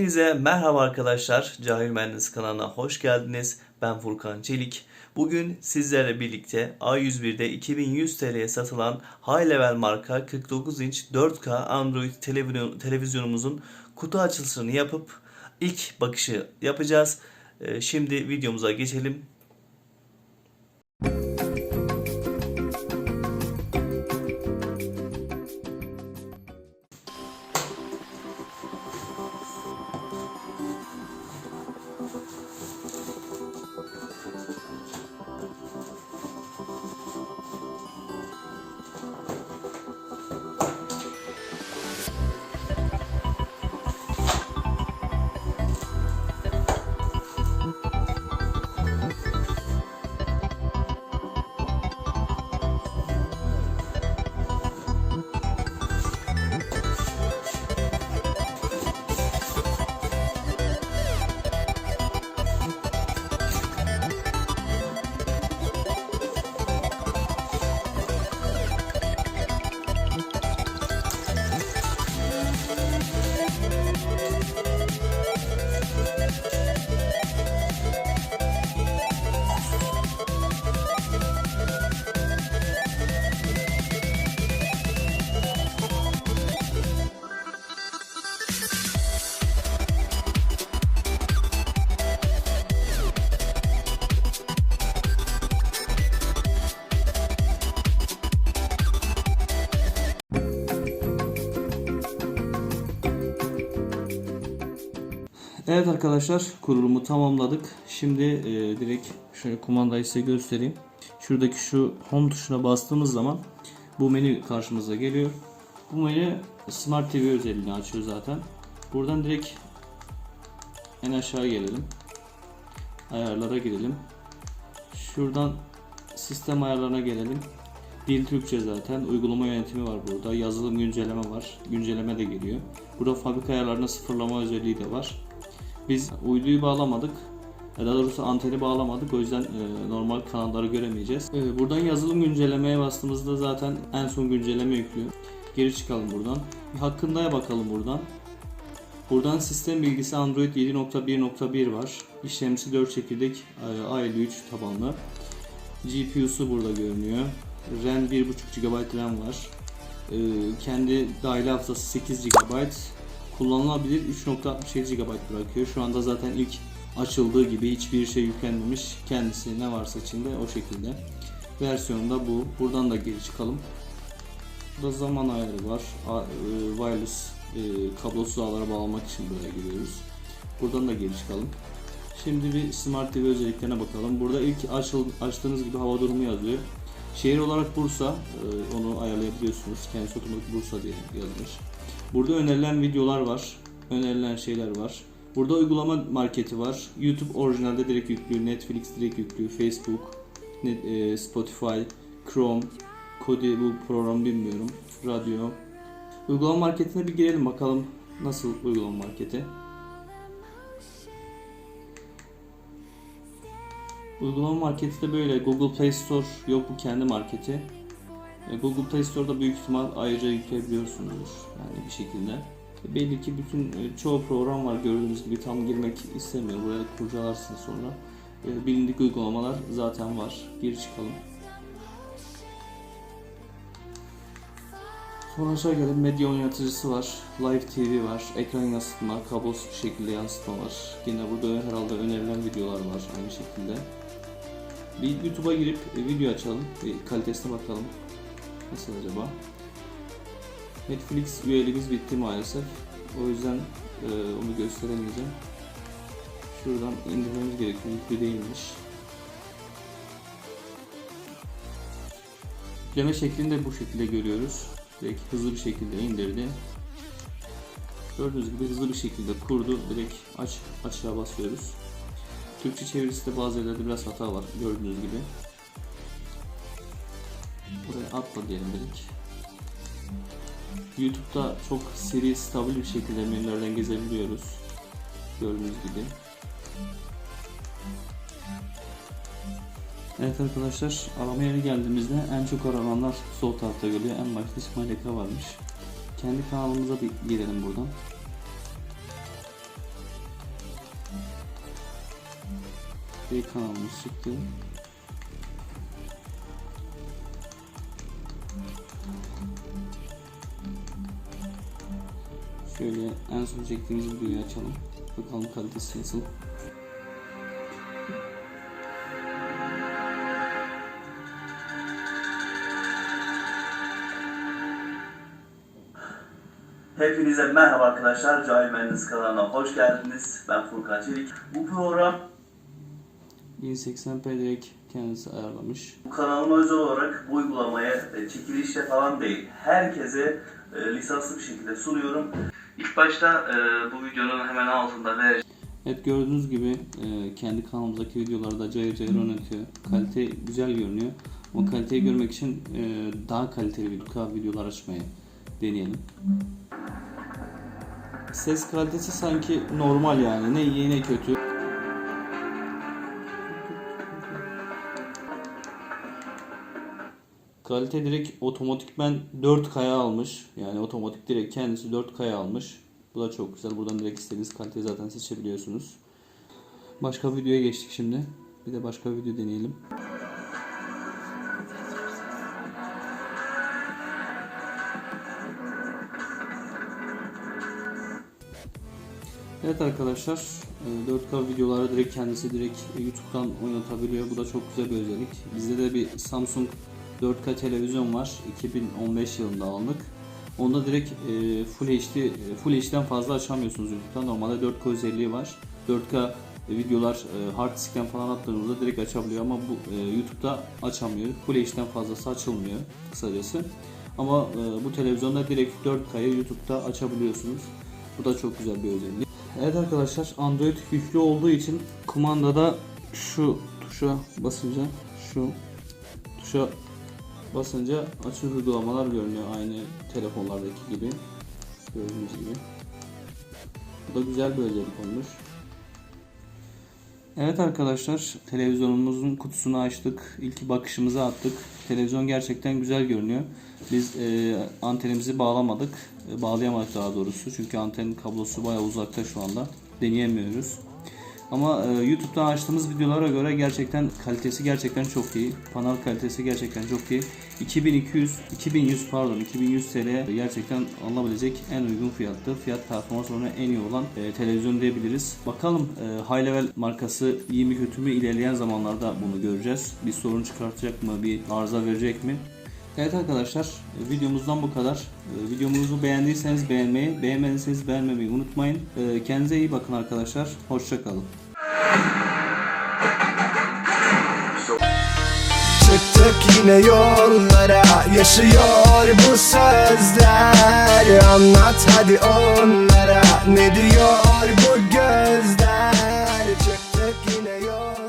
Hepinize merhaba arkadaşlar. Cahil Mühendis kanalına hoş geldiniz. Ben Furkan Çelik. Bugün sizlerle birlikte A101'de 2100 TL'ye satılan High Level marka 49 inç 4K Android televizyon, televizyonumuzun kutu açılışını yapıp ilk bakışı yapacağız. Ee, Şimdi videomuza geçelim. Evet arkadaşlar kurulumu tamamladık. Şimdi e, direkt şöyle kumandayı size göstereyim. Şuradaki şu home tuşuna bastığımız zaman bu menü karşımıza geliyor. Bu menü Smart TV özelliğini açıyor zaten. Buradan direkt en aşağı gelelim. Ayarlara girelim. Şuradan sistem ayarlarına gelelim. Dil Türkçe zaten. Uygulama yönetimi var burada. Yazılım güncelleme var. Güncelleme de geliyor. Burada fabrika ayarlarına sıfırlama özelliği de var. Biz uyduyu bağlamadık. Daha doğrusu anteni bağlamadık. O yüzden e, normal kanalları göremeyeceğiz. E, buradan yazılım güncellemeye bastığımızda zaten en son güncelleme yüklüyor. Geri çıkalım buradan. Hakkındaya bakalım buradan. Buradan sistem bilgisi Android 7.1.1 var. İşlemcisi 4 çekirdek e, A53 tabanlı. GPU'su burada görünüyor. RAM 1.5 GB RAM var. E, kendi dahili hafızası 8 GB. Kullanılabilir 3.67 GB bırakıyor. Şu anda zaten ilk açıldığı gibi hiçbir şey yüklenmemiş. Kendisi ne varsa içinde o şekilde. Versiyonda bu. Buradan da geri çıkalım. Burada zaman ayarı var. E, Wireless e, kablosuz ağlara bağlamak için buraya giriyoruz. Buradan da geri çıkalım. Şimdi bir Smart TV özelliklerine bakalım. Burada ilk açıl, açtığınız gibi hava durumu yazıyor. Şehir olarak Bursa, e, onu ayarlayabiliyorsunuz. Kendisi otomatik Bursa diye yazmış. Burada önerilen videolar var. Önerilen şeyler var. Burada uygulama marketi var. YouTube orijinalde direkt yüklüyor. Netflix direkt yüklüyor. Facebook, e, Spotify, Chrome, Kodi bu program bilmiyorum. Radyo. Uygulama marketine bir girelim bakalım nasıl uygulama marketi. Uygulama marketi de böyle. Google Play Store yok bu kendi marketi. E, Google Play Store'da büyük ihtimal ayrıca yükleyebiliyorsunuzdur yani bir şekilde. E, Belli ki bütün e, çoğu program var gördüğünüz gibi tam girmek istemiyor. Buraya kurcalarsınız sonra. Bilindik uygulamalar zaten var. Geri çıkalım. Sonra aşağı gelelim. Medya oynatıcısı var. Live TV var. Ekran yansıtma, kablosuz bir şekilde yansıtma var. Yine burada herhalde önerilen videolar var aynı şekilde. Bir YouTube'a girip video açalım. Bir kalitesine bakalım. Nasıl acaba? Netflix üyeliğimiz bitti maalesef. O yüzden e, onu gösteremeyeceğim. Şuradan indirmemiz gerekiyor. Yüklü değilmiş. Yükleme şeklini de bu şekilde görüyoruz. Direkt hızlı bir şekilde indirdi. Gördüğünüz gibi hızlı bir şekilde kurdu. Direkt aç aşağı basıyoruz. Türkçe çevirisi de bazı yerlerde biraz hata var gördüğünüz gibi. Buraya atla diyelim dedik. YouTube'da çok seri, stabil bir şekilde menülerden gezebiliyoruz. Gördüğünüz gibi. Evet arkadaşlar, arama yeri geldiğimizde en çok arananlar sol tarafta görüyor. En başta İsmail varmış. Kendi kanalımıza bir girelim buradan. Bir kanalımız çıktı. Şöyle en son çektiğimiz videoyu açalım. Bakalım kalitesi nasıl. Hepinize merhaba arkadaşlar. Cahil Mühendis kanalına hoş geldiniz. Ben Furkan Çelik. Bu program 1080p direkt kendisi ayarlamış. bu kanalıma özel olarak bu uygulamaya e, çekilişte falan değil. Herkese e, lisanslı bir şekilde sunuyorum. İlk başta e, bu videonun hemen altında vereceğim. Evet gördüğünüz gibi e, kendi kanalımızdaki videolarda cayır cayır oynatıyor. Kalite güzel görünüyor. Ama kaliteyi görmek için e, daha kaliteli video, videolar açmaya deneyelim. Ses kalitesi sanki normal yani. Ne iyi ne kötü. Kalite direkt otomatikmen 4K'ya almış. Yani otomatik direkt kendisi 4K'ya almış. Bu da çok güzel. Buradan direkt istediğiniz kaliteyi zaten seçebiliyorsunuz. Başka videoya geçtik şimdi. Bir de başka bir video deneyelim. Evet arkadaşlar e, 4K videoları direkt kendisi direkt YouTube'dan oynatabiliyor. Bu da çok güzel bir özellik. Bizde de bir Samsung 4K televizyon var. 2015 yılında aldık. Onda direkt e, Full HD e, Full HD'den fazla açamıyorsunuz YouTube'dan. Normalde 4K özelliği var. 4K videolar e, hard diskten falan attığınızda direkt açabiliyor ama bu e, YouTube'da açamıyor. Full HD'den fazlası açılmıyor kısacası. Ama e, bu televizyonda direkt 4K'yı YouTube'da açabiliyorsunuz. Bu da çok güzel bir özellik. Evet arkadaşlar Android yüklü olduğu için kumandada şu tuşa basınca şu tuşa basınca açık uygulamalar görünüyor aynı telefonlardaki gibi gördüğünüz gibi. Bu da güzel bir özellik olmuş. Evet arkadaşlar televizyonumuzun kutusunu açtık. İlk bakışımızı attık. Televizyon gerçekten güzel görünüyor. Biz e, antenimizi bağlamadık. E, bağlayamadık daha doğrusu. Çünkü antenin kablosu bayağı uzakta şu anda. Deneyemiyoruz. Ama e, YouTube'dan açtığımız videolara göre gerçekten kalitesi gerçekten çok iyi. Panel kalitesi gerçekten çok iyi. 2200 2100 pardon 2100 TL gerçekten alınabilecek en uygun fiyattı. Fiyat performans oranı en iyi olan e, televizyon diyebiliriz. Bakalım e, High Level markası iyi mi kötü mü ilerleyen zamanlarda bunu göreceğiz. Bir sorun çıkartacak mı? Bir arıza verecek mi? Evet arkadaşlar e, videomuzdan bu kadar. E, Videomuzu beğendiyseniz beğenmeyi, beğenmediyseniz beğenmemeyi unutmayın. E, Kendinize iyi bakın arkadaşlar. Hoşçakalın. Çıktık yine yollara Yaşıyor bu sözler Anlat hadi onlara Ne diyor